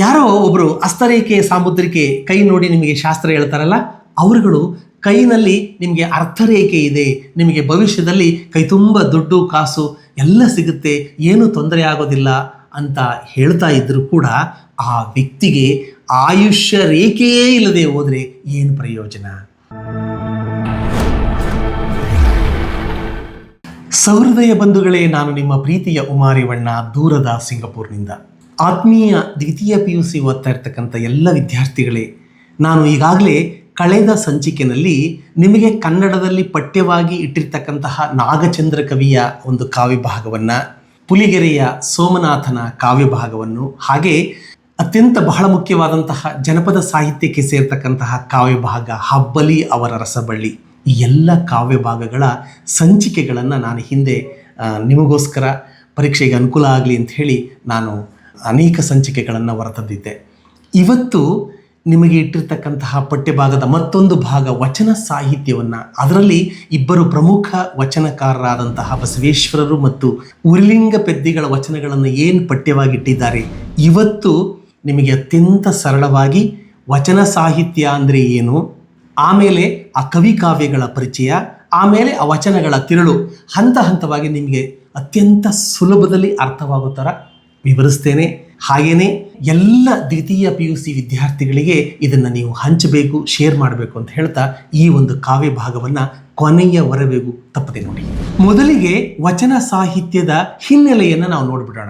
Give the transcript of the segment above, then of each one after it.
ಯಾರೋ ಒಬ್ಬರು ಅಸ್ತರೇಕೆ, ಸಾಮುದ್ರಿಕೆ ಕೈ ನೋಡಿ ನಿಮಗೆ ಶಾಸ್ತ್ರ ಹೇಳ್ತಾರಲ್ಲ, ಅವರುಗಳು ಕೈನಲ್ಲಿ ನಿಮಗೆ ಅರ್ಥರೇಖೆ ಇದೆ, ನಿಮಗೆ ಭವಿಷ್ಯದಲ್ಲಿ ಕೈ ತುಂಬ ದುಡ್ಡು, ಕಾಸು ಎಲ್ಲ ಸಿಗುತ್ತೆ, ಏನು ತೊಂದರೆ ಆಗೋದಿಲ್ಲ ಅಂತ ಹೇಳ್ತಾ ಇದ್ದರೂ ಕೂಡ ಆ ವ್ಯಕ್ತಿಗೆ ಆಯುಷ್ಯ ರೇಖೆಯೇ ಇಲ್ಲದೆ ಹೋದರೆ ಏನು ಪ್ರಯೋಜನ? ಸಹೃದಯ ಬಂಧುಗಳೇ, ನಾನು ನಿಮ್ಮ ಪ್ರೀತಿಯ ಉಮಾರಿವಣ್ಣ, ದೂರದ ಸಿಂಗಪೂರ್ನಿಂದ. ಆತ್ಮೀಯ ದ್ವಿತೀಯ ಪಿ ಯು ಸಿ ಓದ್ತಾ ಇರ್ತಕ್ಕಂಥ ಎಲ್ಲ ವಿದ್ಯಾರ್ಥಿಗಳೇ, ನಾನು ಈಗಾಗಲೇ ಕಳೆದ ಸಂಚಿಕೆಯಲ್ಲಿ ನಿಮಗೆ ಕನ್ನಡದಲ್ಲಿ ಪಠ್ಯವಾಗಿ ಇಟ್ಟಿರ್ತಕ್ಕಂತಹ ನಾಗಚಂದ್ರ ಕವಿಯ ಒಂದು ಕಾವ್ಯಭಾಗವನ್ನು, ಪುಲಿಗೆರೆಯ ಸೋಮನಾಥನ ಕಾವ್ಯಭಾಗವನ್ನು, ಹಾಗೆ ಅತ್ಯಂತ ಬಹಳ ಮುಖ್ಯವಾದಂತಹ ಜನಪದ ಸಾಹಿತ್ಯಕ್ಕೆ ಸೇರ್ತಕ್ಕಂತಹ ಕಾವ್ಯಭಾಗ ಹಬ್ಬಲಿ ಅವರ ರಸಬಳ್ಳಿ, ಈ ಎಲ್ಲ ಕಾವ್ಯಭಾಗಗಳ ಸಂಚಿಕೆಗಳನ್ನು ನಾನು ಹಿಂದೆ ನಿಮಗೋಸ್ಕರ ಪರೀಕ್ಷೆಗೆ ಅನುಕೂಲ ಆಗಲಿ ಅಂತ ಹೇಳಿ ನಾನು ಅನೇಕ ಸಂಚಿಕೆಗಳನ್ನು ಹೊರತಂದಿದ್ದೆ. ಇವತ್ತು ನಿಮಗೆ ಇಟ್ಟಿರ್ತಕ್ಕಂತಹ ಪಠ್ಯಭಾಗದ ಮತ್ತೊಂದು ಭಾಗ ವಚನ ಸಾಹಿತ್ಯವನ್ನು. ಅದರಲ್ಲಿ ಇಬ್ಬರು ಪ್ರಮುಖ ವಚನಕಾರರಾದಂತಹ ಬಸವೇಶ್ವರರು ಮತ್ತು ಉರಿಲಿಂಗ ಪೆದ್ದಿಗಳ ವಚನಗಳನ್ನು ಏನು ಪಠ್ಯವಾಗಿಟ್ಟಿದ್ದಾರೆ. ಇವತ್ತು ನಿಮಗೆ ಅತ್ಯಂತ ಸರಳವಾಗಿ ವಚನ ಸಾಹಿತ್ಯ ಅಂದರೆ ಏನು, ಆಮೇಲೆ ಆ ಕವಿ ಕಾವ್ಯಗಳ ಪರಿಚಯ, ಆಮೇಲೆ ಆ ವಚನಗಳ ತಿರುಳು, ಹಂತ ಹಂತವಾಗಿ ನಿಮಗೆ ಅತ್ಯಂತ ಸುಲಭದಲ್ಲಿ ಅರ್ಥವಾಗೋ ಥರ ವಿವರಿಸ್ತೇನೆ. ಹಾಗೇನೆ ಎಲ್ಲ ದ್ವಿತೀಯ ಪಿ ಯು ಸಿ ವಿದ್ಯಾರ್ಥಿಗಳಿಗೆ ಇದನ್ನು ನೀವು ಹಂಚಬೇಕು ಶೇರ್ ಮಾಡಬೇಕು ಅಂತ ಹೇಳ್ತಾ ಈ ಒಂದು ಕಾವ್ಯ ಭಾಗವನ್ನು ಕೊನೆಯವರೆಗೂ ತಪ್ಪದೆ ನೋಡಿ. ಮೊದಲಿಗೆ ವಚನ ಸಾಹಿತ್ಯದ ಹಿನ್ನೆಲೆಯನ್ನು ನಾವು ನೋಡಿಬಿಡೋಣ.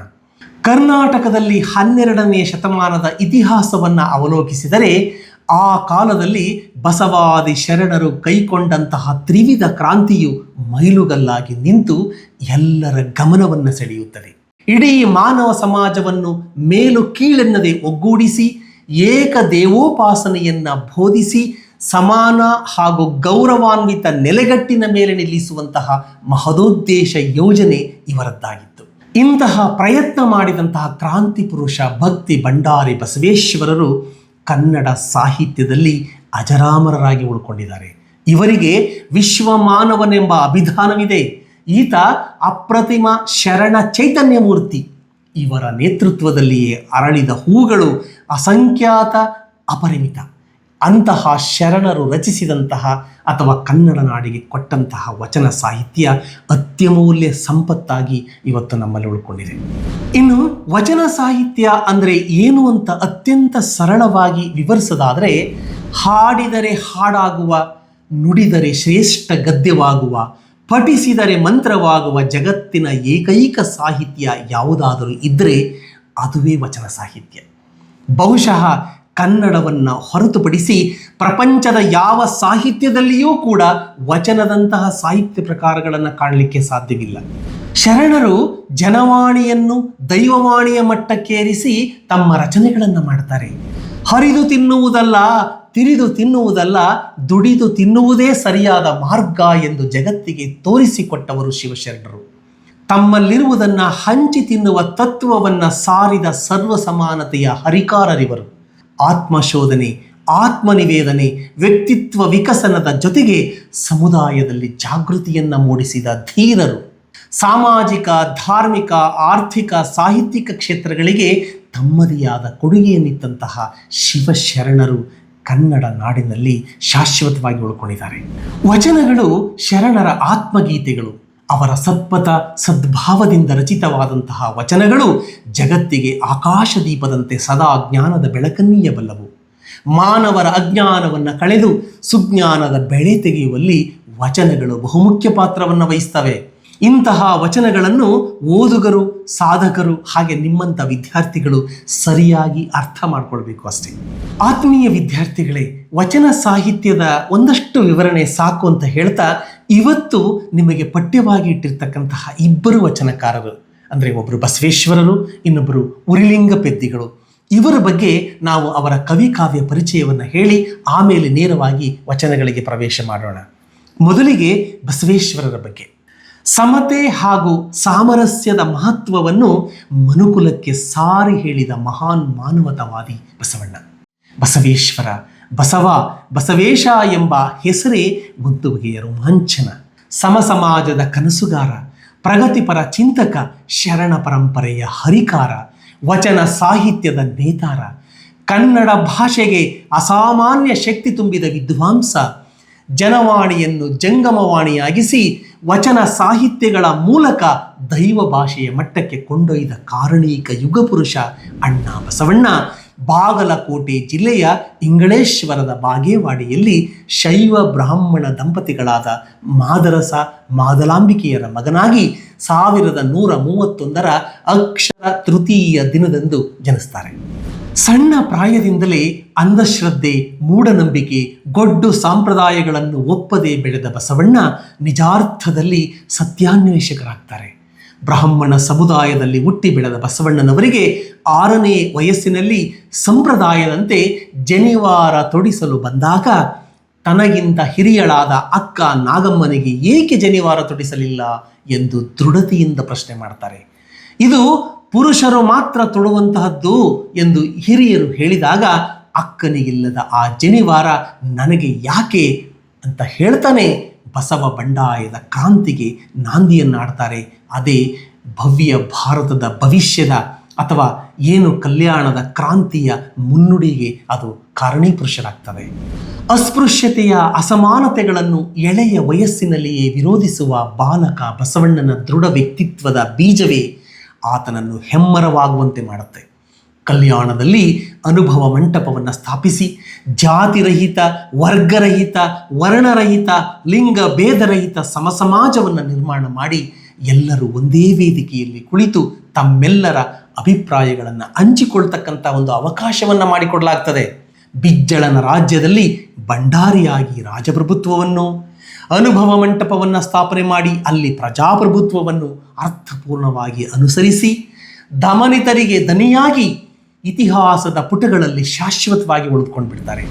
ಕರ್ನಾಟಕದಲ್ಲಿ ಹನ್ನೆರಡನೇ ಶತಮಾನದ ಇತಿಹಾಸವನ್ನು ಅವಲೋಕಿಸಿದರೆ ಆ ಕಾಲದಲ್ಲಿ ಬಸವಾದಿ ಶರಣರು ಕೈಕೊಂಡಂತಹ ತ್ರಿವಿಧ ಕ್ರಾಂತಿಯು ಮೈಲುಗಲ್ಲಾಗಿ ನಿಂತು ಎಲ್ಲರ ಗಮನವನ್ನು ಸೆಳೆಯುತ್ತದೆ. ಇಡೀ ಮಾನವ ಸಮಾಜವನ್ನು ಮೇಲು ಕೀಳೆನ್ನದೆ ಒಗ್ಗೂಡಿಸಿ, ಏಕ ದೇವೋಪಾಸನೆಯನ್ನ ಬೋಧಿಸಿ, ಸಮಾನ ಹಾಗೂ ಗೌರವಾನ್ವಿತ ನೆಲೆಗಟ್ಟಿನ ಮೇಲೆ ನಿಲ್ಲಿಸುವಂತಹ ಮಹದೋದ್ದೇಶ ಯೋಜನೆ ಇವರದ್ದಾಗಿತ್ತು. ಇಂತಹ ಪ್ರಯತ್ನ ಮಾಡಿದಂತಹ ಕ್ರಾಂತಿ ಪುರುಷ ಭಕ್ತಿ ಭಂಡಾರಿ ಬಸವೇಶ್ವರರು ಕನ್ನಡ ಸಾಹಿತ್ಯದಲ್ಲಿ ಅಜರಾಮರರಾಗಿ ಉಳ್ಕೊಂಡಿದ್ದಾರೆ. ಇವರಿಗೆ ವಿಶ್ವಮಾನವನೆಂಬ ಅಭಿಧಾನವಿದೆ. ಈತ ಅಪ್ರತಿಮ ಶರಣ ಚೈತನ್ಯ ಮೂರ್ತಿ ಇವರ ನೇತೃತ್ವದಲ್ಲಿಯೇ ಅರಳಿದ ಹೂಗಳು ಅಸಂಖ್ಯಾತ ಅಪರಿಮಿತ. ಅಂತಹ ಶರಣರು ರಚಿಸಿದಂತಹ ಅಥವಾ ಕನ್ನಡ ನಾಡಿಗೆ ಕೊಟ್ಟಂತಹ ವಚನ ಸಾಹಿತ್ಯ ಅತ್ಯಮೂಲ್ಯ ಸಂಪತ್ತಾಗಿ ಇವತ್ತು ನಮ್ಮಲ್ಲಿ ಉಳ್ಕೊಂಡಿದೆ. ಇನ್ನು ವಚನ ಸಾಹಿತ್ಯ ಅಂದರೆ ಏನು ಅಂತ ಅತ್ಯಂತ ಸರಳವಾಗಿ ವಿವರಿಸೋದಾದರೆ, ಹಾಡಿದರೆ ಹಾಡಾಗುವ ನುಡಿದರೆ ಶ್ರೇಷ್ಠ ಗದ್ಯವಾಗುವ ಪಠಿಸಿದರೆ ಮಂತ್ರವಾಗುವ ಜಗತ್ತಿನ ಏಕೈಕ ಸಾಹಿತ್ಯ ಯಾವುದಾದರೂ ಇದ್ದರೆ ಅದುವೇ ವಚನ ಸಾಹಿತ್ಯ. ಬಹುಶಃ ಕನ್ನಡವನ್ನು ಹೊರತುಪಡಿಸಿ ಪ್ರಪಂಚದ ಯಾವ ಸಾಹಿತ್ಯದಲ್ಲಿಯೂ ಕೂಡ ವಚನದಂತಹ ಸಾಹಿತ್ಯ ಪ್ರಕಾರಗಳನ್ನು ಕಾಣಲಿಕ್ಕೆ ಸಾಧ್ಯವಿಲ್ಲ. ಶರಣರು ಜನವಾಣಿಯನ್ನು ದೈವವಾಣಿಯ ಮಟ್ಟಕ್ಕೇರಿಸಿ ತಮ್ಮ ರಚನೆಗಳನ್ನು ಮಾಡ್ತಾರೆ. ಹರಿದು ತಿನ್ನುವುದಲ್ಲ ತಿರಿದು ತಿನ್ನುವುದಲ್ಲ, ದುಡಿದು ತಿನ್ನುವುದೇ ಸರಿಯಾದ ಮಾರ್ಗ ಎಂದು ಜಗತ್ತಿಗೆ ತೋರಿಸಿಕೊಟ್ಟವರು ಶಿವಶರಣರು. ತಮ್ಮಲ್ಲಿರುವುದನ್ನು ಹಂಚಿ ತಿನ್ನುವ ತತ್ವವನ್ನು ಸಾರಿದ ಸರ್ವ ಸಮಾನತೆಯ ಹರಿಕಾರರಿವರು. ಆತ್ಮಶೋಧನೆ, ಆತ್ಮನಿವೇದನೆ, ವ್ಯಕ್ತಿತ್ವ ವಿಕಸನದ ಜೊತೆಗೆ ಸಮುದಾಯದಲ್ಲಿ ಜಾಗೃತಿಯನ್ನು ಮೂಡಿಸಿದ ಧೀರರು. ಸಾಮಾಜಿಕ, ಧಾರ್ಮಿಕ, ಆರ್ಥಿಕ, ಸಾಹಿತ್ಯಿಕ ಕ್ಷೇತ್ರಗಳಿಗೆ ತಮ್ಮದೇ ಆದ ಕೊಡುಗೆಯನ್ನಿತ್ತಂತಹ ಶಿವಶರಣರು ಕನ್ನಡ ನಾಡಿನಲ್ಲಿ ಶಾಶ್ವತವಾಗಿ ಉಳ್ಕೊಂಡಿದ್ದಾರೆ. ವಚನಗಳು ಶರಣರ ಆತ್ಮಗೀತೆಗಳು, ಅವರ ಸತ್ಪಥ ಸದ್ಭಾವದಿಂದ ರಚಿತವಾದಂತಹ ವಚನಗಳು ಜಗತ್ತಿಗೆ ಆಕಾಶದೀಪದಂತೆ ಸದಾ ಜ್ಞಾನದ ಬೆಳಕನ್ನೀಯಬಲ್ಲವು. ಮಾನವರ ಅಜ್ಞಾನವನ್ನು ಕಳೆದು ಸುಜ್ಞಾನದ ಬೆಳೆ ತೆಗೆಯುವಲ್ಲಿ ವಚನಗಳು ಬಹುಮುಖ್ಯ ಪಾತ್ರವನ್ನು ವಹಿಸ್ತವೆ. ಇಂತಹ ವಚನಗಳನ್ನು ಓದುಗರು, ಸಾಧಕರು ಹಾಗೆ ನಿಮ್ಮಂಥ ವಿದ್ಯಾರ್ಥಿಗಳು ಸರಿಯಾಗಿ ಅರ್ಥ ಮಾಡ್ಕೊಳ್ಬೇಕು ಅಷ್ಟೇ. ಆತ್ಮೀಯ ವಿದ್ಯಾರ್ಥಿಗಳೇ, ವಚನ ಸಾಹಿತ್ಯದ ಒಂದಷ್ಟು ವಿವರಣೆ ಸಾಕು ಅಂತ ಹೇಳ್ತಾ ಇವತ್ತು ನಿಮಗೆ ಪಠ್ಯವಾಗಿ ಇಟ್ಟಿರ್ತಕ್ಕಂತಹ ಇಬ್ಬರು ವಚನಕಾರರು, ಅಂದರೆ ಒಬ್ಬರು ಬಸವೇಶ್ವರರು ಇನ್ನೊಬ್ಬರು ಉರಿಲಿಂಗ ಪೆದ್ದಿಗಳು. ಇವರ ಬಗ್ಗೆ ನಾವು ಅವರ ಕವಿ ಕಾವ್ಯ ಪರಿಚಯವನ್ನು ಹೇಳಿ ಆಮೇಲೆ ನೇರವಾಗಿ ವಚನಗಳಿಗೆ ಪ್ರವೇಶ ಮಾಡೋಣ. ಮೊದಲಿಗೆ ಬಸವೇಶ್ವರರ ಬಗ್ಗೆ. ಸಮತೆ ಹಾಗೂ ಸಾಮರಸ್ಯದ ಮಹತ್ವವನ್ನು ಮನುಕುಲಕ್ಕೆ ಸಾರಿ ಹೇಳಿದ ಮಹಾನ್ ಮಾನವತಾವಾದಿ ಬಸವಣ್ಣ. ಬಸವೇಶ್ವರ, ಬಸವ, ಬಸವೇಶ ಎಂಬ ಹೆಸರೇ ಒಂದು ಬಗೆಯ ರೋಮಾಂಚನ. ಸಮ ಸಮಾಜದ ಕನಸುಗಾರ, ಪ್ರಗತಿಪರ ಚಿಂತಕ, ಶರಣ ಪರಂಪರೆಯ ಹರಿಕಾರ, ವಚನ ಸಾಹಿತ್ಯದ ನೇತಾರ, ಕನ್ನಡ ಭಾಷೆಗೆ ಅಸಾಮಾನ್ಯ ಶಕ್ತಿ ತುಂಬಿದ ವಿದ್ವಾಂಸ ಜನವಾಣಿಯನ್ನು ಜಂಗಮವಾಣಿಯಾಗಿಸಿ ವಚನ ಸಾಹಿತ್ಯಗಳ ಮೂಲಕ ದೈವ ಭಾಷೆಯ ಮಟ್ಟಕ್ಕೆ ಕೊಂಡೊಯ್ದ ಕಾರಣೀಕ ಯುಗಪುರುಷ ಅಣ್ಣ ಬಸವಣ್ಣ. ಬಾಗಲಕೋಟೆ ಜಿಲ್ಲೆಯ ಇಂಗಳೇಶ್ವರದ ಬಾಗೇವಾಡಿಯಲ್ಲಿ ಶೈವ ಬ್ರಾಹ್ಮಣ ದಂಪತಿಗಳಾದ ಮಾದರಸ ಮಾದಲಾಂಬಿಕೆಯರ ಮಗನಾಗಿ ಸಾವಿರದ ನೂರ ಮೂವತ್ತೊಂದರ ಅಕ್ಷರ ತೃತೀಯ ದಿನದಂದು ಜನಿಸ್ತಾರೆ. ಸಣ್ಣ ಪ್ರಾಯದಿಂದಲೇ ಅಂಧಶ್ರದ್ಧೆ, ಮೂಢನಂಬಿಕೆ, ಗೊಡ್ಡು ಸಂಪ್ರದಾಯಗಳನ್ನು ಒಪ್ಪದೆ ಬೆಳೆದ ಬಸವಣ್ಣ ನಿಜಾರ್ಥದಲ್ಲಿ ಸತ್ಯಾನ್ವೇಷಕರಾಗ್ತಾರೆ. ಬ್ರಾಹ್ಮಣ ಸಮುದಾಯದಲ್ಲಿ ಹುಟ್ಟಿ ಬೆಳೆದ ಬಸವಣ್ಣನವರಿಗೆ ಆರನೇ ವಯಸ್ಸಿನಲ್ಲಿ ಸಂಪ್ರದಾಯದಂತೆ ಜನಿವಾರ ತೊಡಿಸಲು ಬಂದಾಗ ತನಗಿಂತ ಹಿರಿಯಳಾದ ಅಕ್ಕ ನಾಗಮ್ಮನಿಗೆ ಏಕೆ ಜನಿವಾರ ತೊಡಿಸಲಿಲ್ಲ ಎಂದು ದೃಢತೆಯಿಂದ ಪ್ರಶ್ನೆ ಮಾಡ್ತಾರೆ. ಇದು ಪುರುಷರು ಮಾತ್ರ ತೊಡುವಂತಹದ್ದು ಎಂದು ಹಿರಿಯರು ಹೇಳಿದಾಗ, ಅಕ್ಕನಿಗಿಲ್ಲದ ಆ ಜನಿವಾರ ನನಗೆ ಯಾಕೆ? ಅಂತ ಹೇಳ್ತಾನೆ ಬಸವ ಬಂಡಾಯದ ಕ್ರಾಂತಿಗೆ ನಾಂದಿಯನ್ನಾಡ್ತಾರೆ. ಅದೇ ಭವ್ಯ ಭಾರತದ ಭವಿಷ್ಯದ ಅಥವಾ ಏನು ಕಲ್ಯಾಣದ ಕ್ರಾಂತಿಯ ಮುನ್ನುಡಿಗೆ ಅದು ಕಾರಣೀಪುರುಷರಾಗ್ತವೆ. ಅಸ್ಪೃಶ್ಯತೆಯ ಅಸಮಾನತೆಗಳನ್ನು ಎಳೆಯ ವಯಸ್ಸಿನಲ್ಲಿಯೇ ವಿರೋಧಿಸುವ ಬಾಲಕ ಬಸವಣ್ಣನ ದೃಢ ವ್ಯಕ್ತಿತ್ವದ ಬೀಜವೇ ಆತನನ್ನು ಹೆಮ್ಮರವಾಗುವಂತೆ ಮಾಡುತ್ತೆ. ಕಲ್ಯಾಣದಲ್ಲಿ ಅನುಭವ ಮಂಟಪವನ್ನು ಸ್ಥಾಪಿಸಿ, ಜಾತಿರಹಿತ, ವರ್ಗರಹಿತ, ವರ್ಣರಹಿತ, ಲಿಂಗ ಭೇದರಹಿತ ಸಮಸಮಾಜವನ್ನು ನಿರ್ಮಾಣ ಮಾಡಿ ಎಲ್ಲರೂ ಒಂದೇ ವೇದಿಕೆಯಲ್ಲಿ ಕುಳಿತು ತಮ್ಮೆಲ್ಲರ ಅಭಿಪ್ರಾಯಗಳನ್ನು ಹಂಚಿಕೊಳ್ತಕ್ಕಂಥ ಒಂದು ಅವಕಾಶವನ್ನು ಮಾಡಿಕೊಡಲಾಗ್ತದೆ. ಬಿಜ್ಜಳನ ರಾಜ್ಯದಲ್ಲಿ ಭಂಡಾರಿಯಾಗಿ ರಾಜಪ್ರಭುತ್ವವನ್ನು, ಅನುಭವ ಮಂಟಪವನ್ನು ಸ್ಥಾಪನೆ ಮಾಡಿ ಅಲ್ಲಿ ಪ್ರಜಾಪ್ರಭುತ್ವವನ್ನು ಅರ್ಥಪೂರ್ಣವಾಗಿ ಅನುಸರಿಸಿ ದಮನಿತರಿಗೆ ದನಿಯಾಗಿ ಇತಿಹಾಸದ ಪುಟಗಳಲ್ಲಿ ಶಾಶ್ವತವಾಗಿ ಉಳಿದುಕೊಂಡು ಬಿಡ್ತಾರೆ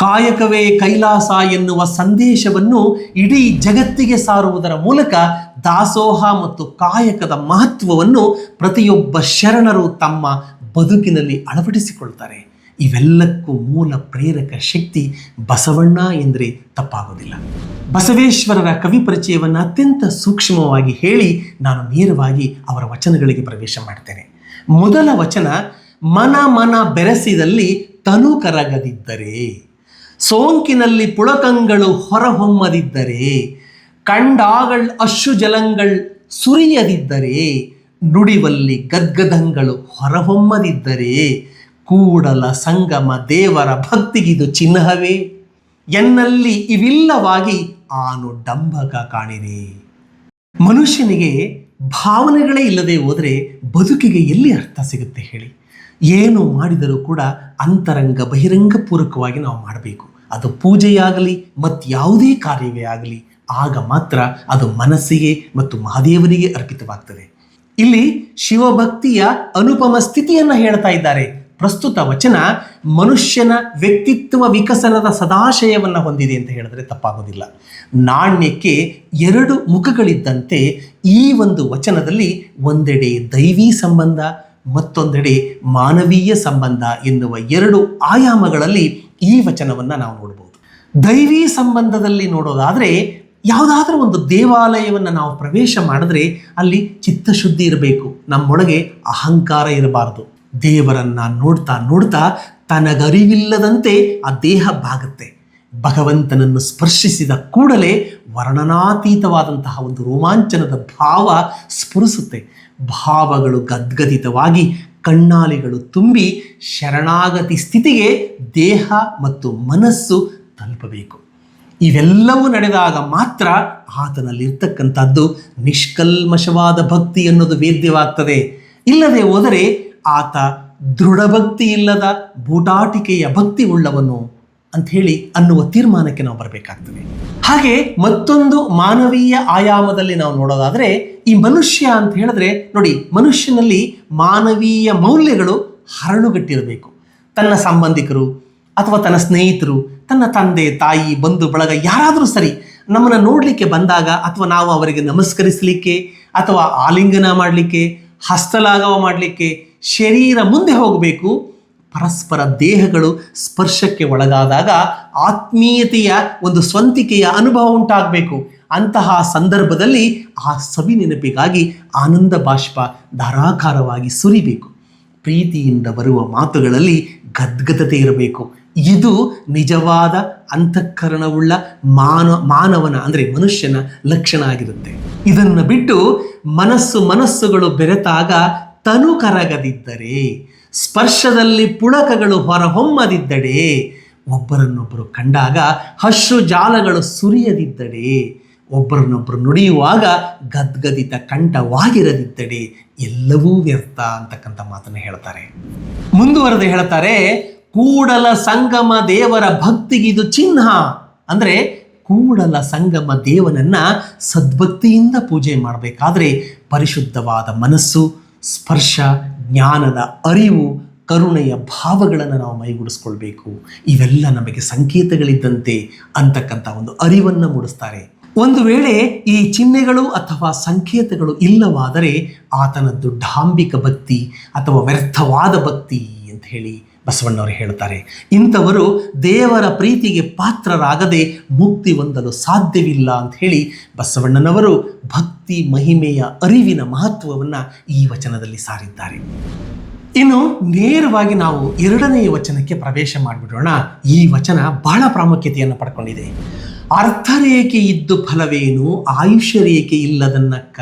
ಕಾಯಕವೇ ಕೈಲಾಸ ಎನ್ನುವ ಸಂದೇಶವನ್ನು ಇಡೀ ಜಗತ್ತಿಗೆ ಸಾರುವುದರ ಮೂಲಕ ದಾಸೋಹ ಮತ್ತು ಕಾಯಕದ ಮಹತ್ವವನ್ನು ಪ್ರತಿಯೊಬ್ಬ ಶರಣರು ತಮ್ಮ ಬದುಕಿನಲ್ಲಿ ಅಳವಡಿಸಿಕೊಳ್ತಾರೆ. ಇವೆಲ್ಲಕ್ಕೂ ಮೂಲ ಪ್ರೇರಕ ಶಕ್ತಿ ಬಸವಣ್ಣ ಎಂದರೆ ತಪ್ಪಾಗೋದಿಲ್ಲ. ಬಸವೇಶ್ವರರ ಕವಿ ಪರಿಚಯವನ್ನು ಅತ್ಯಂತ ಸೂಕ್ಷ್ಮವಾಗಿ ಹೇಳಿ ನಾನು ನೇರವಾಗಿ ಅವರ ವಚನಗಳಿಗೆ ಪ್ರವೇಶ ಮಾಡ್ತೇನೆ. ಮೊದಲ ವಚನ, ಮನ ಮನ ಬೆರೆಸಿದಲ್ಲಿ ತನು ಕರಗದಿದ್ದರೆ, ಸೋಂಕಿನಲ್ಲಿ ಪುಳಕಂಗಳು ಹೊರಹೊಮ್ಮದಿದ್ದರೆ, ಕಂಡಾಗಳ್ ಅಶ್ರು ಜಲಂಗಳ್ ಸುರಿಯದಿದ್ದರೆ, ನುಡಿವಲ್ಲಿ ಗದ್ಗದಂಗಳು ಹೊರಹೊಮ್ಮದಿದ್ದರೆ ಕೂಡಲ ಸಂಗಮ ದೇವರ ಭಕ್ತಿಗಿದು ಚಿಹ್ನವೇ. ಎನ್ನಲ್ಲಿ ಇವಿಲ್ಲವಾಗಿ ಆನು ಡಂಬಕ ಕಾಣಿರಿ. ಮನುಷ್ಯನಿಗೆ ಭಾವನೆಗಳೇ ಇಲ್ಲದೆ ಹೋದರೆ ಬದುಕಿಗೆ ಎಲ್ಲಿ ಅರ್ಥ ಸಿಗುತ್ತೆ ಹೇಳಿ. ಏನು ಮಾಡಿದರೂ ಕೂಡ ಅಂತರಂಗ ಬಹಿರಂಗ ಪೂರ್ವಕವಾಗಿ ನಾವು ಮಾಡಬೇಕು. ಅದು ಪೂಜೆಯಾಗಲಿ ಮತ್ತು ಯಾವುದೇ ಕಾರ್ಯವೇ ಆಗಲಿ, ಆಗ ಮಾತ್ರ ಅದು ಮನಸ್ಸಿಗೆ ಮತ್ತು ಮಹಾದೇವನಿಗೆ ಅರ್ಪಿತವಾಗ್ತದೆ. ಇಲ್ಲಿ ಶಿವಭಕ್ತಿಯ ಅನುಪಮ ಸ್ಥಿತಿಯನ್ನು ಹೇಳ್ತಾ ಇದ್ದಾರೆ. ಪ್ರಸ್ತುತ ವಚನ ಮನುಷ್ಯನ ವ್ಯಕ್ತಿತ್ವ ವಿಕಸನದ ಸದಾಶಯವನ್ನು ಹೊಂದಿದೆ ಅಂತ ಹೇಳಿದ್ರೆ ತಪ್ಪಾಗೋದಿಲ್ಲ. ನಾಣ್ಯಕ್ಕೆ ಎರಡು ಮುಖಗಳಿದ್ದಂತೆ ಈ ಒಂದು ವಚನದಲ್ಲಿ ಒಂದೆಡೆ ದೈವಿ ಸಂಬಂಧ, ಮತ್ತೊಂದೆಡೆ ಮಾನವೀಯ ಸಂಬಂಧ ಎನ್ನುವ ಎರಡು ಆಯಾಮಗಳಲ್ಲಿ ಈ ವಚನವನ್ನು ನಾವು ನೋಡ್ಬೋದು. ದೈವಿ ಸಂಬಂಧದಲ್ಲಿ ನೋಡೋದಾದರೆ ಯಾವುದಾದ್ರೂ ಒಂದು ದೇವಾಲಯವನ್ನು ನಾವು ಪ್ರವೇಶ ಮಾಡಿದ್ರೆ ಅಲ್ಲಿ ಚಿತ್ತಶುದ್ಧಿ ಇರಬೇಕು, ನಮ್ಮೊಳಗೆ ಅಹಂಕಾರ ಇರಬಾರದು. ದೇವರನ್ನ ನೋಡ್ತಾ ನೋಡ್ತಾ ತನಗರಿವಿಲ್ಲದಂತೆ ಆ ದೇಹ ಬಾಗುತ್ತೆ. ಭಗವಂತನನ್ನು ಸ್ಪರ್ಶಿಸಿದ ಕೂಡಲೇ ವರ್ಣನಾತೀತವಾದಂತಹ ಒಂದು ರೋಮಾಂಚನದ ಭಾವ ಸ್ಫುರಿಸುತ್ತೆ. ಭಾವಗಳು ಗದ್ಗದಿತವಾಗಿ ಕಣ್ಣಾಲಿಗಳು ತುಂಬಿ ಶರಣಾಗತಿ ಸ್ಥಿತಿಗೆ ದೇಹ ಮತ್ತು ಮನಸ್ಸು ತಲುಪಬೇಕು. ಇವೆಲ್ಲವೂ ನಡೆದಾಗ ಮಾತ್ರ ಆತನಲ್ಲಿರ್ತಕ್ಕಂಥದ್ದು ನಿಷ್ಕಲ್ಮಶವಾದ ಭಕ್ತಿ ಅನ್ನೋದು ವೇದ್ಯವಾಗ್ತದೆ. ಇಲ್ಲದೆ ಹೋದರೆ ಆತ ದೃಢ ಭಕ್ತಿ ಇಲ್ಲದ ಬೂಟಾಟಿಕೆಯ ಭಕ್ತಿ ಉಳ್ಳವನು ಹೇಳಿ ಅನ್ನುವ ತೀರ್ಮಾನಕ್ಕೆ ನಾವು ಬರಬೇಕಾಗ್ತದೆ. ಹಾಗೆ ಮತ್ತೊಂದು ಮಾನವೀಯ ಆಯಾಮದಲ್ಲಿ ನಾವು ನೋಡೋದಾದರೆ ಈ ಮನುಷ್ಯ ಅಂತ ಹೇಳಿದ್ರೆ ನೋಡಿ ಮನುಷ್ಯನಲ್ಲಿ ಮಾನವೀಯ ಮೌಲ್ಯಗಳು ಹರಳುಗಟ್ಟಿರಬೇಕು. ತನ್ನ ಸಂಬಂಧಿಕರು ಅಥವಾ ತನ್ನ ಸ್ನೇಹಿತರು, ತನ್ನ ತಂದೆ, ತಾಯಿ, ಬಂಧು, ಬಳಗ ಯಾರಾದರೂ ಸರಿ ನಮ್ಮನ್ನು ನೋಡಲಿಕ್ಕೆ ಬಂದಾಗ ಅಥವಾ ನಾವು ಅವರಿಗೆ ನಮಸ್ಕರಿಸಲಿಕ್ಕೆ ಅಥವಾ ಆಲಿಂಗನ ಮಾಡಲಿಕ್ಕೆ, ಹಸ್ತಲಾಘವ ಮಾಡಲಿಕ್ಕೆ ಶರೀರ ಮುಂದೆ ಹೋಗಬೇಕು. ಪರಸ್ಪರ ದೇಹಗಳು ಸ್ಪರ್ಶಕ್ಕೆ ಒಳಗಾದಾಗ ಆತ್ಮೀಯತೆಯ ಒಂದು ಸ್ವಂತಿಕೆಯ ಅನುಭವ ಉಂಟಾಗಬೇಕು. ಅಂತಹ ಸಂದರ್ಭದಲ್ಲಿ ಆ ಸವಿ ನೆನಪಿಗಾಗಿ ಆನಂದ ಬಾಷ್ಪ ಧಾರಾಕಾರವಾಗಿ ಸುರಿಬೇಕು. ಪ್ರೀತಿಯಿಂದ ಬರುವ ಮಾತುಗಳಲ್ಲಿ ಗದ್ಗದತೆ ಇರಬೇಕು. ಇದು ನಿಜವಾದ ಅಂತಃಕರಣವುಳ್ಳ ಮಾನ, ಮಾನವನ ಅಂದರೆ ಮನುಷ್ಯನ ಲಕ್ಷಣ ಆಗಿರುತ್ತೆ. ಇದನ್ನು ಬಿಟ್ಟು ಮನಸ್ಸು ಮನಸ್ಸುಗಳು ಬೆರೆತಾಗ ತನು ಕರಗದಿದ್ದರೆ, ಸ್ಪರ್ಶದಲ್ಲಿ ಪುಳಕಗಳು ಹೊರಹೊಮ್ಮದಿದ್ದಡೆ ಒಬ್ಬರನ್ನೊಬ್ಬರು ಕಂಡಾಗ ಹಶ್ರು ಜಾಲಗಳು ಸುರಿಯದಿದ್ದಡೆ ಒಬ್ಬರನ್ನೊಬ್ಬರು ನುಡಿಯುವಾಗ ಗದ್ಗದಿತ ಕಂಠವಾಗಿರದಿದ್ದಡೆ ಎಲ್ಲವೂ ವ್ಯರ್ಥ ಅಂತಕ್ಕಂಥ ಮಾತನ್ನು ಹೇಳ್ತಾರೆ. ಮುಂದುವರೆದು ಹೇಳ್ತಾರೆ, ಕೂಡಲ ಸಂಗಮ ದೇವರ ಭಕ್ತಿಗಿದು ಚಿಹ್ನ. ಅಂದರೆ ಕೂಡಲ ಸಂಗಮ ದೇವನನ್ನ ಸದ್ಭಕ್ತಿಯಿಂದ ಪೂಜೆ ಮಾಡಬೇಕಾದ್ರೆ ಪರಿಶುದ್ಧವಾದ ಮನಸ್ಸು ಸ್ಪರ್ಶ, ಜ್ಞಾನದ ಅರಿವು, ಕರುಣೆಯ ಭಾವಗಳನ್ನು ನಾವು ಮೈಗೂಡಿಸ್ಕೊಳ್ಬೇಕು. ಇವೆಲ್ಲ ನಮಗೆ ಸಂಕೇತಗಳಿದ್ದಂತೆ ಅಂತಕ್ಕಂಥ ಒಂದು ಅರಿವನ್ನು ಮೂಡಿಸ್ತಾರೆ. ಒಂದು ವೇಳೆ ಈ ಚಿಹ್ನೆಗಳು ಅಥವಾ ಸಂಕೇತಗಳು ಇಲ್ಲವಾದರೆ ಆತನದ್ದು ಡಾಂಬಿಕ ಭಕ್ತಿ ಅಥವಾ ವ್ಯರ್ಥವಾದ ಭಕ್ತಿ ಅಂತ ಹೇಳಿ ಬಸವಣ್ಣವರು ಹೇಳ್ತಾರೆ, ಇಂಥವರು ದೇವರ ಪ್ರೀತಿಗೆ ಪಾತ್ರರಾಗದೆ ಮುಕ್ತಿ ಹೊಂದಲು ಸಾಧ್ಯವಿಲ್ಲ ಅಂತ ಹೇಳಿ ಬಸವಣ್ಣನವರು ಭಕ್ತಿ ಮಹಿಮೆಯ ಅರಿವಿನ ಮಹತ್ವವನ್ನು ಈ ವಚನದಲ್ಲಿ ಸಾರಿದ್ದಾರೆ. ಇನ್ನು ನೇರವಾಗಿ ನಾವು ಎರಡನೆಯ ವಚನಕ್ಕೆ ಪ್ರವೇಶ ಮಾಡಿಬಿಡೋಣ. ಈ ವಚನ ಬಹಳ ಪ್ರಾಮುಖ್ಯತೆಯನ್ನು ಪಡ್ಕೊಂಡಿದೆ. ಅರ್ಥರೇಖೆ ಇದ್ದು ಫಲವೇನು, ಆಯುಷ್ಯ ರೇಖೆ ಇಲ್ಲದನ್ನಕ್ಕ?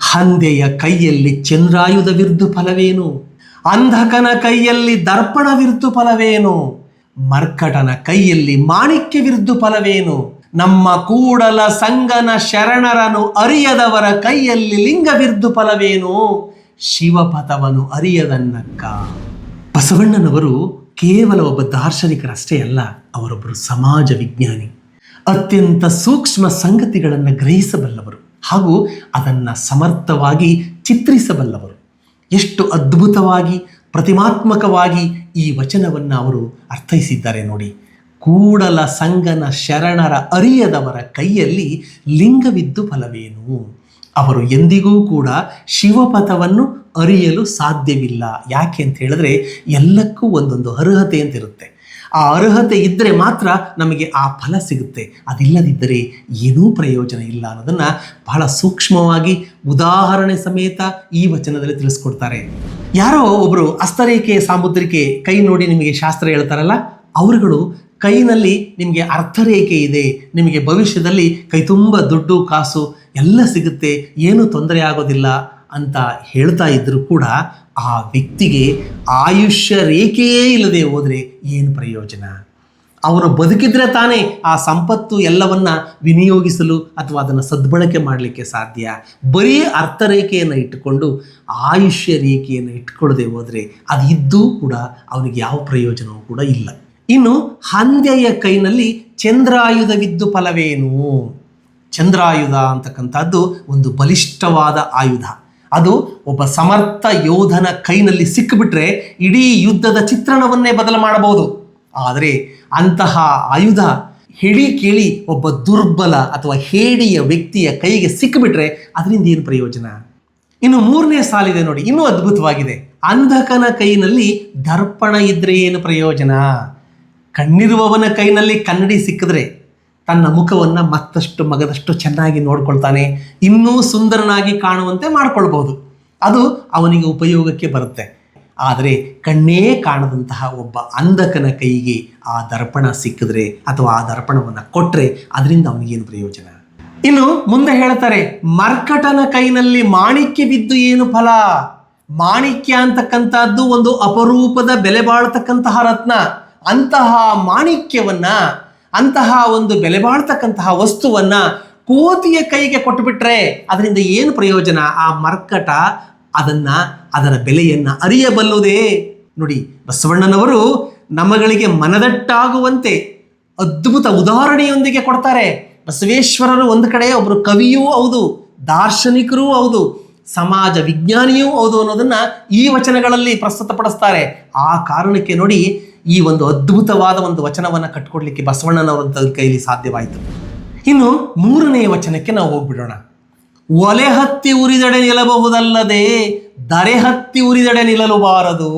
ಹಂದೆಯ ಕೈಯಲ್ಲಿ ಚಂದ್ರಾಯುಧವಿರ್ದು ಫಲವೇನು? ಅಂಧಕನ ಕೈಯಲ್ಲಿ ದರ್ಪಣವಿರ್ದು ಫಲವೇನು? ಮರ್ಕಟನ ಕೈಯಲ್ಲಿ ಮಾಣಿಕ್ಯವಿರ್ದು ಫಲವೇನು? ನಮ್ಮ ಕೂಡಲ ಸಂಗನ ಶರಣರನು ಅರಿಯದವರ ಕೈಯಲ್ಲಿ ಲಿಂಗವಿರ್ದು ಫಲವೇನು? ಶಿವಪಥವನು ಅರಿಯದನ್ನಕ್ಕ. ಬಸವಣ್ಣನವರು ಕೇವಲ ಒಬ್ಬ ದಾರ್ಶನಿಕರಷ್ಟೇ ಅಲ್ಲ, ಅವರೊಬ್ಬರು ಸಮಾಜ ವಿಜ್ಞಾನಿ. ಅತ್ಯಂತ ಸೂಕ್ಷ್ಮ ಸಂಗತಿಗಳನ್ನು ಗ್ರಹಿಸಬಲ್ಲವರು ಹಾಗೂ ಅದನ್ನು ಸಮರ್ಥವಾಗಿ ಚಿತ್ರಿಸಬಲ್ಲವರು. ಎಷ್ಟು ಅದ್ಭುತವಾಗಿ, ಪ್ರತಿಮಾತ್ಮಕವಾಗಿ ಈ ವಚನವನ್ನು ಅವರು ಅರ್ಥೈಸಿದ್ದಾರೆ ನೋಡಿ. ಕೂಡಲ ಸಂಗನ ಶರಣರ ಅರಿಯದವರ ಕೈಯಲ್ಲಿ ಲಿಂಗವಿದ್ದು ಫಲವೇನು? ಅವರು ಎಂದಿಗೂ ಕೂಡ ಶಿವಪಥವನ್ನು ಅರಿಯಲು ಸಾಧ್ಯವಿಲ್ಲ. ಯಾಕೆ ಅಂತ ಹೇಳಿದ್ರೆ ಎಲ್ಲಕ್ಕೂ ಒಂದೊಂದು ಅರ್ಹತೆ ಅಂತ ಇರುತ್ತೆ ಆ ಅರ್ಹತೆ ಇದ್ದರೆ ಮಾತ್ರ ನಮಗೆ ಆ ಫಲ ಸಿಗುತ್ತೆ. ಅದಿಲ್ಲದಿದ್ದರೆ ಏನೂ ಪ್ರಯೋಜನ ಇಲ್ಲ ಅನ್ನೋದನ್ನು ಬಹಳ ಸೂಕ್ಷ್ಮವಾಗಿ ಉದಾಹರಣೆ ಸಮೇತ ಈ ವಚನದಲ್ಲಿ ತಿಳಿಸ್ಕೊಡ್ತಾರೆ. ಯಾರೋ ಒಬ್ಬರು ಅಸ್ತರೇಖೆ ಸಾಮುದ್ರಿಕೆ ಕೈ ನೋಡಿ ನಿಮಗೆ ಶಾಸ್ತ್ರ ಹೇಳ್ತಾರಲ್ಲ, ಅವರುಗಳು ಕೈನಲ್ಲಿ ನಿಮಗೆ ಅರ್ಥರೇಖೆ ಇದೆ, ನಿಮಗೆ ಭವಿಷ್ಯದಲ್ಲಿ ಕೈ ತುಂಬ ದುಡ್ಡು, ಕಾಸು ಎಲ್ಲ ಸಿಗುತ್ತೆ, ಏನೂ ತೊಂದರೆ ಆಗೋದಿಲ್ಲ ಅಂತ ಹೇಳ್ತಾ ಇದ್ದರೂ ಕೂಡ ಆ ವ್ಯಕ್ತಿಗೆ ಆಯುಷ್ಯ ರೇಖೆಯೇ ಇಲ್ಲದೆ ಹೋದರೆ ಏನು ಪ್ರಯೋಜನ? ಅವರು ಬದುಕಿದ್ರೆ ತಾನೇ ಆ ಸಂಪತ್ತು ಎಲ್ಲವನ್ನ ವಿನಿಯೋಗಿಸಲು ಅಥವಾ ಅದನ್ನು ಸದ್ಬಳಕೆ ಮಾಡಲಿಕ್ಕೆ ಸಾಧ್ಯ. ಬರೀ ಅರ್ಥರೇಖೆಯನ್ನು ಇಟ್ಟುಕೊಂಡು ಆಯುಷ್ಯ ರೇಖೆಯನ್ನು ಇಟ್ಕೊಳ್ಳದೆ ಹೋದರೆ ಅದು ಇದ್ದೂ ಕೂಡ ಅವನಿಗೆ ಯಾವ ಪ್ರಯೋಜನವೂ ಕೂಡ ಇಲ್ಲ. ಇನ್ನು ಹಂದೆಯ ಕೈನಲ್ಲಿ ಚಂದ್ರಾಯುಧವಿದ್ದು ಫಲವೇನು? ಚಂದ್ರಾಯುಧ ಅಂತಕ್ಕಂಥದ್ದು ಒಂದು ಬಲಿಷ್ಠವಾದ ಆಯುಧ. ಅದು ಒಬ್ಬ ಸಮರ್ಥ ಯೋಧನ ಕೈನಲ್ಲಿ ಸಿಕ್ಕಿಬಿಟ್ರೆ ಇಡೀ ಯುದ್ಧದ ಚಿತ್ರಣವನ್ನೇ ಬದಲು ಮಾಡಬಹುದು. ಆದರೆ ಅಂತಹ ಆಯುಧ ಹೇಳಿ ಕೇಳಿ ಒಬ್ಬ ದುರ್ಬಲ ಅಥವಾ ಹೇಡಿಯ ವ್ಯಕ್ತಿಯ ಕೈಗೆ ಸಿಕ್ಕಿಬಿಟ್ರೆ ಅದರಿಂದ ಏನು ಪ್ರಯೋಜನ? ಇನ್ನು ಮೂರನೇ ಸಾಲಿದೆ ನೋಡಿ, ಇನ್ನೂ ಅದ್ಭುತವಾಗಿದೆ. ಅಂಧಕನ ಕೈನಲ್ಲಿ ದರ್ಪಣ ಇದ್ರೆ ಏನು ಪ್ರಯೋಜನ? ಕಣ್ಣಿರುವವನ ಕೈನಲ್ಲಿ ಕನ್ನಡಿ ಸಿಕ್ಕಿದ್ರೆ ತನ್ನ ಮುಖವನ್ನು ಮತ್ತಷ್ಟು ಮಗದಷ್ಟು ಚೆನ್ನಾಗಿ ನೋಡ್ಕೊಳ್ತಾನೆ, ಇನ್ನೂ ಸುಂದರನಾಗಿ ಕಾಣುವಂತೆ ಮಾಡ್ಕೊಳ್ಬಹುದು ಅದು ಅವನಿಗೆ ಉಪಯೋಗಕ್ಕೆ ಬರುತ್ತೆ. ಆದರೆ ಕಣ್ಣೇ ಕಾಣದಂತಹ ಒಬ್ಬ ಅಂಧಕನ ಕೈಗೆ ಆ ದರ್ಪಣ ಸಿಕ್ಕಿದ್ರೆ ಅಥವಾ ಆ ದರ್ಪಣವನ್ನು ಕೊಟ್ಟರೆ ಅದರಿಂದ ಅವನಿಗೇನು ಪ್ರಯೋಜನ? ಇನ್ನು ಮುಂದೆ ಹೇಳ್ತಾರೆ, ಮರ್ಕಟನ ಕೈನಲ್ಲಿ ಮಾಣಿಕ್ಯ ಬಿದ್ದು ಏನು ಫಲ? ಮಾಣಿಕ್ಯ ಅಂತಕ್ಕಂಥದ್ದು ಒಂದು ಅಪರೂಪದ ಬೆಲೆ ಬಾಳತಕ್ಕಂತಹ ರತ್ನ. ಅಂತಹ ಮಾಣಿಕ್ಯವನ್ನ ಅಂತಹ ಒಂದು ಬೆಲೆ ಬಾಳ್ತಕ್ಕಂತಹ ವಸ್ತುವನ್ನ ಕೋತಿಯ ಕೈಗೆ ಕೊಟ್ಟುಬಿಟ್ರೆ ಅದರಿಂದ ಏನು ಪ್ರಯೋಜನ? ಆ ಮರ್ಕಟ ಅದನ್ನ, ಅದರ ಬೆಲೆಯನ್ನ ಅರಿಯಬಲ್ಲುದೇ. ನೋಡಿ, ಬಸವಣ್ಣನವರು ನಮಗಳಿಗೆ ಮನದಟ್ಟಾಗುವಂತೆ ಅದ್ಭುತ ಉದಾಹರಣೆಯೊಂದಿಗೆ ಕೊಡ್ತಾರೆ. ಬಸವೇಶ್ವರರು ಒಂದು ಕಡೆ ಒಬ್ಬರು ಕವಿಯೂ ಹೌದು, ದಾರ್ಶನಿಕರೂ ಹೌದು, ಸಮಾಜ ವಿಜ್ಞಾನಿಯೂ ಹೌದು ಅನ್ನೋದನ್ನ ಈ ವಚನಗಳಲ್ಲಿ ಪ್ರಸ್ತುತಪಡಿಸ್ತಾರೆ. ಆ ಕಾರಣಕ್ಕೆ ನೋಡಿ ಈ ಒಂದು ಅದ್ಭುತವಾದ ಒಂದು ವಚನವನ್ನು ಕಟ್ಕೊಡ್ಲಿಕ್ಕೆ ಬಸವಣ್ಣನವರ ಕೈಲಿ ಸಾಧ್ಯವಾಯಿತು. ಇನ್ನು ಮೂರನೆಯ ವಚನಕ್ಕೆ ನಾವು ಹೋಗ್ಬಿಡೋಣ. ಒಲೆ ಹತ್ತಿ ಉರಿದಡೆ ನಿಲ್ಲಬಹುದಲ್ಲದೆ ದರೆ ಹತ್ತಿ ಉರಿದಡೆ ನಿಲ್ಲಲುಬಾರದು.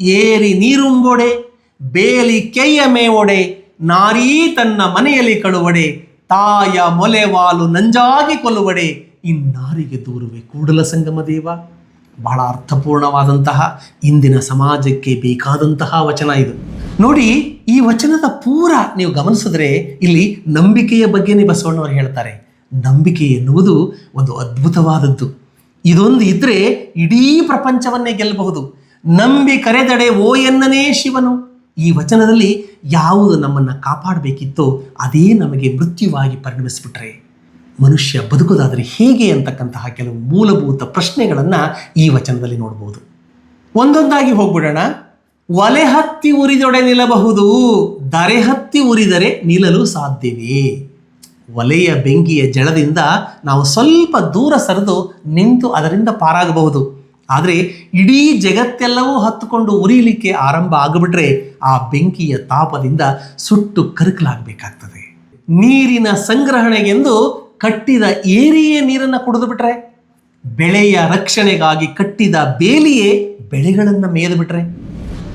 ಏರಿ ನೀರುಂಬೊಡೆ, ಬೇಲಿ ಕೆಯ್ಯ ಮೇವೊಡೆ, ನಾರೀ ತನ್ನ ಮನೆಯಲ್ಲಿ ಕಳುವಡೆ, ತಾಯ ಮೊಲೆವಾಲು ನಂಜಾಗಿ ಕೊಲ್ಲುವಡೆ, ಇನ್ನಾರಿಗೆ ದೂರುವೆ ಕೂಡಲ ಸಂಗಮ ದೇವ. ಬಹಳ ಅರ್ಥಪೂರ್ಣವಾದಂತಹ ಇಂದಿನ ಸಮಾಜಕ್ಕೆ ಬೇಕಾದಂತಹ ವಚನ ಇದು. ನೋಡಿ, ಈ ವಚನದ ಪೂರ ನೀವು ಗಮನಿಸಿದ್ರೆ ಇಲ್ಲಿ ನಂಬಿಕೆಯ ಬಗ್ಗೆನೇ ಬಸವಣ್ಣವರು ಹೇಳ್ತಾರೆ. ನಂಬಿಕೆ ಎನ್ನುವುದು ಒಂದು ಅದ್ಭುತವಾದದ್ದು. ಇದೊಂದು ಇದ್ರೆ ಇಡೀ ಪ್ರಪಂಚವನ್ನೇ ಗೆಲ್ಲಬಹುದು. ನಂಬಿ ಕರೆದಡೆ ಓ ಎನ್ನನೇ ಶಿವನು. ಈ ವಚನದಲ್ಲಿ ಯಾವುದು ನಮ್ಮನ್ನು ಕಾಪಾಡಬೇಕಿತ್ತೋ, ಅದೇ ನಮಗೆ ಮೃತ್ಯುವಾಗಿ ಪರಿಣಮಿಸಿಬಿಟ್ರೆ. ಮನುಷ್ಯ ಬದುಕೋದಾದರೆ ಹೇಗೆ ಅಂತಕ್ಕಂತಹ ಕೆಲವು ಮೂಲಭೂತ ಪ್ರಶ್ನೆಗಳನ್ನು ಈ ವಚನದಲ್ಲಿ ನೋಡಬಹುದು ಒಂದೊಂದಾಗಿ ಹೋಗ್ಬಿಡೋಣ. ಒಲೆ ಹತ್ತಿ ಉರಿದೊಡೆ ನಿಲ್ಲಬಹುದು, ದರೆ ಹತ್ತಿ ಉರಿದರೆ ನಿಲ್ಲಲು ಸಾಧ್ಯವೇ? ಒಲೆಯ ಬೆಂಕಿಯ ಜಳದಿಂದ ನಾವು ಸ್ವಲ್ಪ ದೂರ ಸರಿದು ನಿಂತು ಅದರಿಂದ ಪಾರಾಗಬಹುದು. ಆದರೆ ಇಡೀ ಜಗತ್ತೆಲ್ಲವೂ ಹತ್ತುಕೊಂಡು ಉರಿಯಲಿಕ್ಕೆ ಆರಂಭ ಆಗಿಬಿಟ್ರೆ ಆ ಬೆಂಕಿಯ ತಾಪದಿಂದ ಸುಟ್ಟು ಕರಕಲಾಗಬೇಕಾಗ್ತದೆ. ನೀರಿನ ಸಂಗ್ರಹಣೆಗೆಂದು ಕಟ್ಟಿದ ಏರಿಯೇ ನೀರನ್ನು ಕುಡಿದು ಬಿಟ್ರೆ? ಬೆಳೆಯ ರಕ್ಷಣೆಗಾಗಿ ಕಟ್ಟಿದ ಬೇಲಿಯೇ ಬೆಳೆಗಳನ್ನು ಮೇಯ್ದು ಬಿಟ್ರೆ?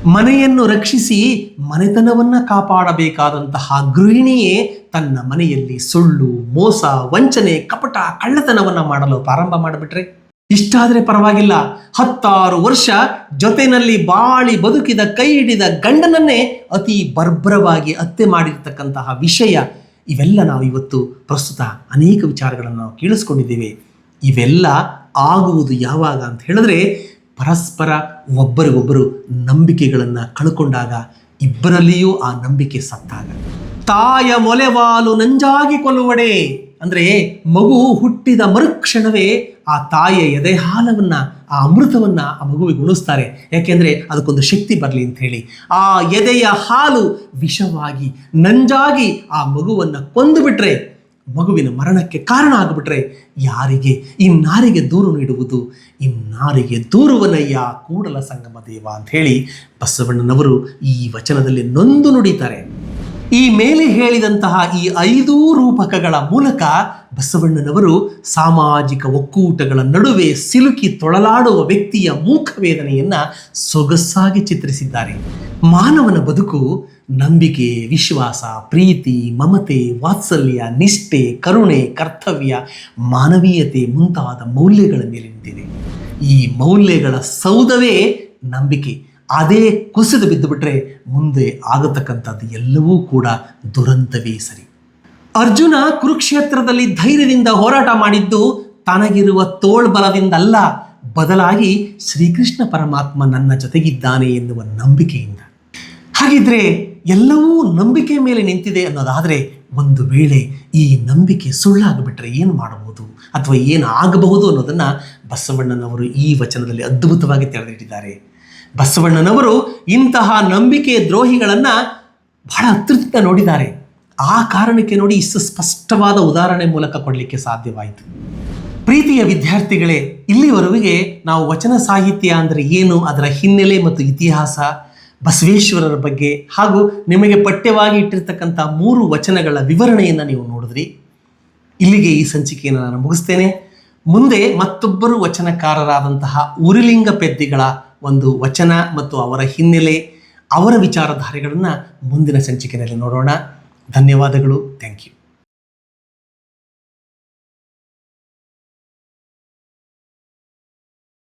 ಮನೆಯನ್ನು ರಕ್ಷಿಸಿ ಮನೆತನವನ್ನು ಕಾಪಾಡಬೇಕಾದಂತಹ ಗೃಹಿಣಿಯೇ ತನ್ನ ಮನೆಯಲ್ಲಿ ಸುಳ್ಳು, ಮೋಸ, ವಂಚನೆ, ಕಪಟ, ಕಳ್ಳತನವನ್ನು ಮಾಡಲು ಪ್ರಾರಂಭ ಮಾಡಿಬಿಟ್ರೆ? ಇಷ್ಟಾದರೆ ಪರವಾಗಿಲ್ಲ. ಹತ್ತಾರು ವರ್ಷ ಜೊತೆನಲ್ಲಿ ಬಾಳಿ ಬದುಕಿದ ಕೈ ಹಿಡಿದ ಗಂಡನನ್ನೇ ಅತಿ ಬರ್ಬರವಾಗಿ ಹತ್ಯೆ ಮಾಡಿರ್ತಕ್ಕಂತಹ ವಿಷಯ ಇವೆಲ್ಲ ನಾವು ಇವತ್ತು ಪ್ರಸ್ತುತ ಅನೇಕ ವಿಚಾರಗಳನ್ನು ನಾವು ಕೇಳಿಸ್ಕೊಂಡಿದ್ದೇವೆ. ಇವೆಲ್ಲ ಆಗುವುದು ಯಾವಾಗ ಅಂತ ಹೇಳಿದ್ರೆ, ಪರಸ್ಪರ ಒಬ್ಬರಿಗೊಬ್ಬರು ನಂಬಿಕೆಗಳನ್ನು ಕಳ್ಕೊಂಡಾಗ ಇಬ್ಬರಲ್ಲಿಯೂ ಆ ನಂಬಿಕೆ ಸತ್ತಾಗ. ತಾಯ ಮೊಲೆವಾಲು ನಂಜಾಗಿ ಕೊಲ್ಲುವಡೆ. ಅಂದರೆ ಮಗು ಹುಟ್ಟಿದ ಮರುಕ್ಷಣವೇ ಆ ತಾಯಿಯ ಎದೆ ಹಾಲವನ್ನು ಆ ಅಮೃತವನ್ನು ಆ ಮಗುವಿಗೆ ಉಣಿಸ್ತಾರೆ. ಯಾಕೆಂದರೆ ಅದಕ್ಕೊಂದು ಶಕ್ತಿ ಬರಲಿ ಅಂತ ಹೇಳಿ. ಆ ಎದೆಯ ಹಾಲು ವಿಷವಾಗಿ, ನಂಜಾಗಿ ಆ ಮಗುವನ್ನು ಕೊಂದು ಬಿಟ್ರೆ ಮಗುವಿನ ಮರಣಕ್ಕೆ ಕಾರಣ ಆಗಿಬಿಟ್ರೆ ಯಾರಿಗೆ? ಇನ್ನಾರಿಗೆ ದೂರು ನೀಡುವುದು ಇನ್ನಾರಿಗೆ ದೂರುವನಯ್ಯ ಕೂಡಲ ಸಂಗಮ ದೇವ ಅಂತ ಹೇಳಿ ಬಸವಣ್ಣನವರು ಈ ವಚನದಲ್ಲಿ ನೊಂದು ನುಡಿತಾರೆ. ಈ ಮೇಲೆ ಹೇಳಿದಂತಹ ಈ ಐದೂ ರೂಪಕಗಳ ಮೂಲಕ ಬಸವಣ್ಣನವರು ಸಾಮಾಜಿಕ ಒಕ್ಕೂಟಗಳ ನಡುವೆ ಸಿಲುಕಿ ತೊಳಲಾಡುವ ವ್ಯಕ್ತಿಯ ಮೂಕ ವೇದನೆಯನ್ನ ಸೊಗಸಾಗಿ ಚಿತ್ರಿಸಿದ್ದಾರೆ. ಮಾನವನ ಬದುಕು ನಂಬಿಕೆ, ವಿಶ್ವಾಸ, ಪ್ರೀತಿ, ಮಮತೆ, ವಾತ್ಸಲ್ಯ, ನಿಷ್ಠೆ, ಕರುಣೆ, ಕರ್ತವ್ಯ, ಮಾನವೀಯತೆ ಮುಂತಾದ ಮೌಲ್ಯಗಳ ಮೇಲೆ ನಿಂತಿದೆ ಈ ಮೌಲ್ಯಗಳ ಸೌಧವೇ ನಂಬಿಕೆ. ಅದೇ ಕುಸಿದು ಬಿದ್ದು ಬಿಟ್ಟರೆ ಮುಂದೆ ಆಗತಕ್ಕಂಥದ್ದು ಎಲ್ಲವೂ ಕೂಡ ದುರಂತವೇ ಸರಿ. ಅರ್ಜುನ ಕುರುಕ್ಷೇತ್ರದಲ್ಲಿ ಧೈರ್ಯದಿಂದ ಹೋರಾಟ ಮಾಡಿದ್ದು ತನಗಿರುವ ತೋಳ್ಬಲದಿಂದಲ್ಲ ಬದಲಾಗಿ ಶ್ರೀಕೃಷ್ಣ ಪರಮಾತ್ಮ ನನ್ನ ಜೊತೆಗಿದ್ದಾನೆ ಎನ್ನುವ ನಂಬಿಕೆಯಿಂದ. ಹಾಗಿದ್ರೆ ಎಲ್ಲವೂ ನಂಬಿಕೆ ಮೇಲೆ ನಿಂತಿದೆ ಅನ್ನೋದಾದರೆ ಒಂದು ವೇಳೆ ಈ ನಂಬಿಕೆ ಸುಳ್ಳಾಗಿಬಿಟ್ರೆ ಏನು ಮಾಡಬಹುದು ಅಥವಾ ಏನು ಆಗಬಹುದು ಅನ್ನೋದನ್ನು ಬಸವಣ್ಣನವರು ಈ ವಚನದಲ್ಲಿ ಅದ್ಭುತವಾಗಿ ತೆರೆದಿಟ್ಟಿದ್ದಾರೆ. ಬಸವಣ್ಣನವರು ಇಂತಹ ನಂಬಿಕೆ ದ್ರೋಹಿಗಳನ್ನು ಬಹಳ ಅತೃಪ್ತ ನೋಡಿದ್ದಾರೆ. ಆ ಕಾರಣಕ್ಕೆ ನೋಡಿ ಇಷ್ಟು ಸ್ಪಷ್ಟವಾದ ಉದಾಹರಣೆ ಮೂಲಕ ಕೊಡಲಿಕ್ಕೆ ಸಾಧ್ಯವಾಯಿತು. ಪ್ರೀತಿಯ ವಿದ್ಯಾರ್ಥಿಗಳೇ ಇಲ್ಲಿವರೆಗೆ ನಾವು ವಚನ ಸಾಹಿತ್ಯ ಅಂದರೆ ಏನು, ಅದರ ಹಿನ್ನೆಲೆ ಮತ್ತು ಇತಿಹಾಸ, ಬಸವೇಶ್ವರರ ಬಗ್ಗೆ ಹಾಗೂ ನಿಮಗೆ ಪಠ್ಯವಾಗಿ ಇಟ್ಟಿರ್ತಕ್ಕಂಥ ಮೂರು ವಚನಗಳ ವಿವರಣೆಯನ್ನು ನೀವು ನೋಡಿದ್ರಿ. ಇಲ್ಲಿಗೆ ಈ ಸಂಚಿಕೆಯನ್ನು ನಾನು ಮುಗಿಸ್ತೇನೆ. ಮುಂದೆ ಮತ್ತೊಬ್ಬರು ವಚನಕಾರರಾದಂತಹ ಉರಿಲಿಂಗ ಪೆದ್ದಿಗಳ ಒಂದು ವಚನ ಮತ್ತು ಅವರ ಹಿನ್ನೆಲೆ ಅವರ ವಿಚಾರಧಾರೆಗಳನ್ನು ಮುಂದಿನ ಸಂಚಿಕೆಯಲ್ಲಿ ನೋಡೋಣ. ಧನ್ಯವಾದಗಳು. Thank you